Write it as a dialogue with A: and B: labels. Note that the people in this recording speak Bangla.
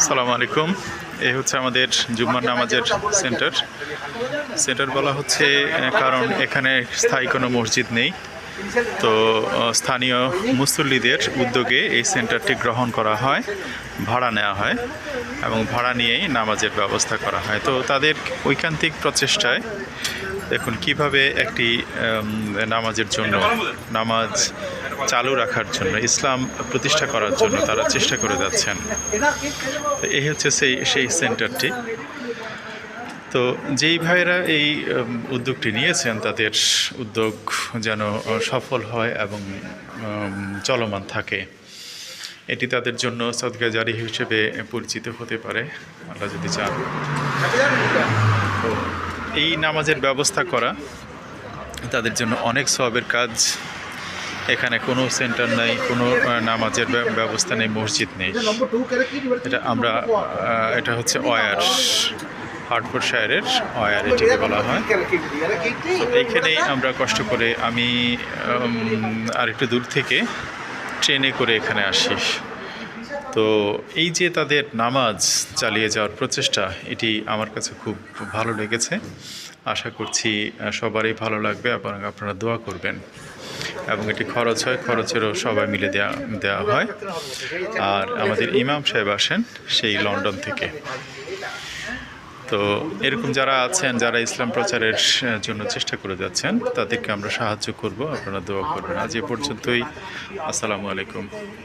A: আসসালামু আলাইকুম। এই হচ্ছে আমাদের জুম্মার নামাজের সেন্টার। সেন্টার বলা হচ্ছে কারণ এখানে স্থায়ী কোনো মসজিদ নেই। তো স্থানীয় মুসল্লিদের উদ্যোগে এই সেন্টারটি গ্রহণ করা হয়, ভাড়া নেওয়া হয় এবং ভাড়া নিয়েই নামাজের ব্যবস্থা করা হয়। তো তাদের ঐকান্তিক প্রচেষ্টায় দেখুন, কীভাবে একটি নামাজের জন্য, নামাজ চালু রাখার জন্য, ইসলাম প্রতিষ্ঠা করার জন্য তারা চেষ্টা করে যাচ্ছেন। এই হচ্ছে সেই সেই সেন্টারটি। তো যেই ভাইয়েরা এই উদ্যোগটি নিয়েছেন, তাদের উদ্যোগ যেন সফল হয় এবং চলমান থাকে। এটি তাদের জন্য সদকা জারি হিসেবে পরিচিত হতে পারে। আল্লাহ যদি চান। এই নামাজের ব্যবস্থা করা, তাদের জন্য অনেক সবের কাজ। এখানে কোনো সেন্টার নাই, কোনো নামাজের ব্যবস্থা নেই, মসজিদ নেই। এটা আমরা এটা হচ্ছে অয়ার হার্টফোর্ড শায়ারের অয়ার এটিকে বলা হয়। এইখানেই আমরা কষ্ট করে আমি আর একটু দূর থেকে ট্রেনে করে এখানে আসি। তো এই যে তাদের নামাজ চালিয়ে যাওয়ার প্রচেষ্টা, এটি আমার কাছে খুব ভালো লেগেছে। আশা করছি সবারই ভালো লাগবে এবং আপনারা দোয়া করবেন। এবং এটি খরচ হয়, খরচেরও সবাই মিলে দেয়া দেওয়া হয়। আর আমাদের ইমাম সাহেব আসেন সেই লন্ডন থেকে। তো এরকম যারা আছেন, যারা ইসলাম প্রচারের জন্য চেষ্টা করে যাচ্ছেন, তাদেরকে আমরা সাহায্য করব। আপনারা দোয়া করবেন। আজ এ পর্যন্তই। আসসালামু আলাইকুম।